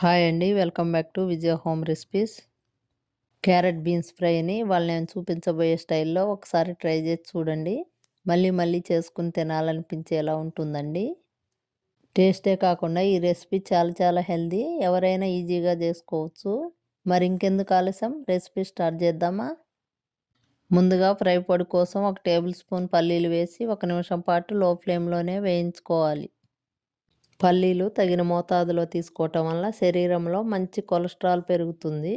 Hi అండి welcome back to Vijaya home recipes. Carrot beans ఫ్రైని వాళ్ళు నేను చూపించబోయే స్టైల్లో ఒకసారి ట్రై చేసి చూడండి. మళ్ళీ మళ్ళీ చేసుకుని తినాలనిపించేలా ఉంటుందండి. టేస్టే కాకుండా ఈ రెసిపీ చాలా చాలా హెల్దీ ఎవరైనా ఈజీగా చేసుకోవచ్చు. మరి ఇంకెందుకు ఆలస్యం? రెసిపీ స్టార్ట్ చేద్దామా? ముందుగా ఫ్రై పొడి కోసం ఒక టేబుల్ స్పూన్ పల్లీలు వేసి ఒక నిమిషం పాటు లో ఫ్లేమ్లోనే వేయించుకోవాలి. పల్లీలు తగిన మోతాదులో తీసుకోవటం వల్ల శరీరంలో మంచి కొలెస్ట్రాల్ పెరుగుతుంది.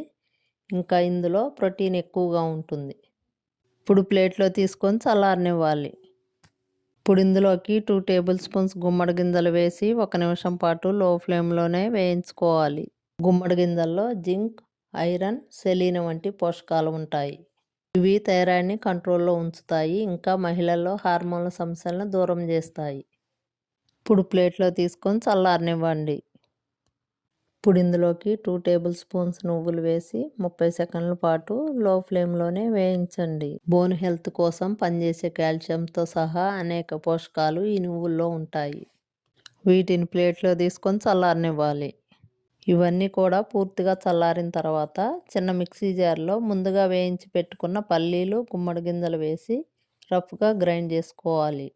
ఇంకా ఇందులో ప్రోటీన్ ఎక్కువగా ఉంటుంది. ఇప్పుడు ప్లేట్లో తీసుకొని చల్లారనివ్వాలి. ఇప్పుడు ఇందులోకి టూ టేబుల్ స్పూన్స్ గుమ్మడి గింజలు వేసి ఒక నిమిషం పాటు లో ఫ్లేమ్లోనే వేయించుకోవాలి. గుమ్మడి గింజల్లో జింక్ ఐరన్ సెలీన వంటి పోషకాలు ఉంటాయి. ఇవి థైరాయిడ్ని కంట్రోల్లో ఉంచుతాయి. ఇంకా మహిళల్లో హార్మోన్ల సమస్యలను దూరం చేస్తాయి. ఇప్పుడు ప్లేట్లో తీసుకొని చల్లారనివ్వండి. ఇప్పుడు ఇందులోకి టూ టేబుల్ స్పూన్స్ నువ్వులు వేసి ముప్పై సెకండ్ల పాటు లో ఫ్లేమ్లోనే వేయించండి. బోన్ హెల్త్ కోసం పనిచేసే కాల్షియంతో సహా అనేక పోషకాలు ఈ నువ్వుల్లో ఉంటాయి. వీటిని ప్లేట్లో తీసుకొని చల్లారనివ్వాలి. ఇవన్నీ కూడా పూర్తిగా చల్లారిన తర్వాత చిన్న మిక్సీ జార్లో ముందుగా వేయించి పెట్టుకున్న పల్లీలు గుమ్మడి గింజలు వేసి రఫ్గా గ్రైండ్ చేసుకోవాలి.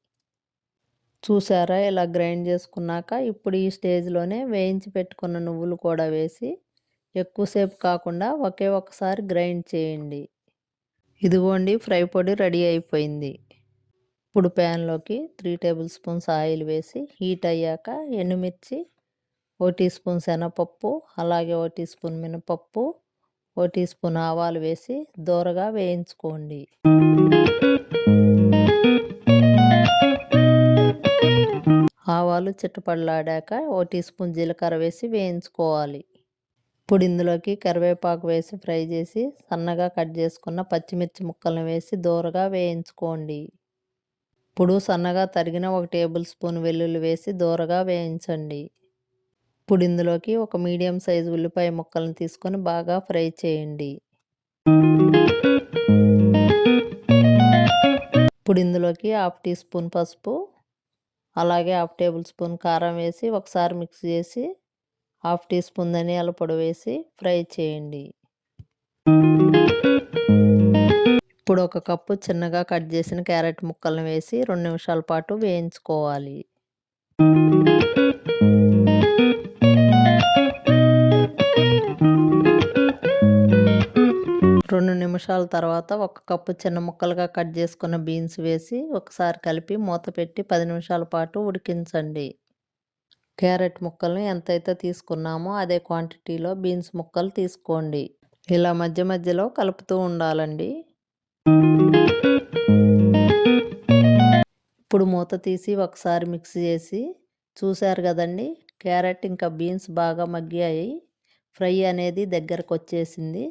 చూసారా? ఇలా గ్రైండ్ చేసుకున్నాక ఇప్పుడు ఈ స్టేజ్లోనే వేయించి పెట్టుకున్న నువ్వులు కూడా వేసి ఎక్కువసేపు కాకుండా ఒకే ఒకసారి గ్రైండ్ చేయండి. ఇదిగోండి ఫ్రై పొడి రెడీ అయిపోయింది. ఇప్పుడు ప్యాన్లోకి త్రీ టేబుల్ స్పూన్స్ ఆయిల్ వేసి హీట్ అయ్యాక ఎండుమిర్చి ఓ టీ స్పూన్ శనగపప్పు అలాగే ఓ టీ స్పూన్ మినపప్పు ఓ టీ స్పూన్ ఆవాలు వేసి దూరగా వేయించుకోండి. ఆవాలు చిట్టపడలాడాక ఓ టీ స్పూన్ జీలకర్ర వేసి వేయించుకోవాలి. ఇప్పుడు ఇందులోకి కరివేపాకు వేసి ఫ్రై చేసి సన్నగా కట్ చేసుకున్న పచ్చిమిర్చి ముక్కలను వేసి దూరగా వేయించుకోండి. ఇప్పుడు సన్నగా తరిగిన ఒక టేబుల్ స్పూన్ వెల్లుల్లి వేసి దూరగా వేయించండి. ఇప్పుడు ఇందులోకి ఒక మీడియం సైజు ఉల్లిపాయ ముక్కలను తీసుకొని బాగా ఫ్రై చేయండి. ఇప్పుడు ఇందులోకి హాఫ్ టీ స్పూన్ పసుపు అలాగే హాఫ్ టేబుల్ స్పూన్ కారం వేసి ఒకసారి మిక్స్ చేసి హాఫ్ టీ స్పూన్ ధనియాల పొడి వేసి ఫ్రై చేయండి. ఇప్పుడు ఒక కప్పు చిన్నగా కట్ చేసిన క్యారెట్ ముక్కలను వేసి రెండు నిమిషాల పాటు వేయించుకోవాలి. రెండు నిమిషాల తర్వాత ఒక కప్పు చిన్న ముక్కలుగా కట్ చేసుకున్న బీన్స్ వేసి ఒకసారి కలిపి మూత పెట్టి పది నిమిషాల పాటు ఉడికించండి. క్యారెట్ ముక్కలను ఎంతైతే తీసుకున్నామో అదే క్వాంటిటీలో బీన్స్ ముక్కలు తీసుకోండి. ఇలా మధ్య మధ్యలో కలుపుతూ ఉండాలండి. ఇప్పుడు మూత తీసి ఒకసారి మిక్స్ చేసి చూశారు కదండి క్యారెట్ ఇంకా బీన్స్ బాగా మగ్గాయి. ఫ్రై అనేది దగ్గరకు వచ్చేసింది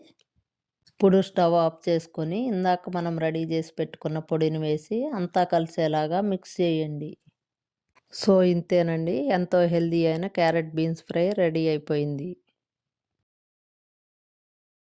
ఇప్పుడు స్టవ్ ఆఫ్ చేసుకొని ఇందాక మనం రెడీ చేసి పెట్టుకున్న పొడిని వేసి అంతా కలిసేలాగా మిక్స్ చేయండి. సో ఇంతేనండి. ఎంతో హెల్దీ అయిన క్యారెట్ బీన్స్ ఫ్రై రెడీ అయిపోయింది.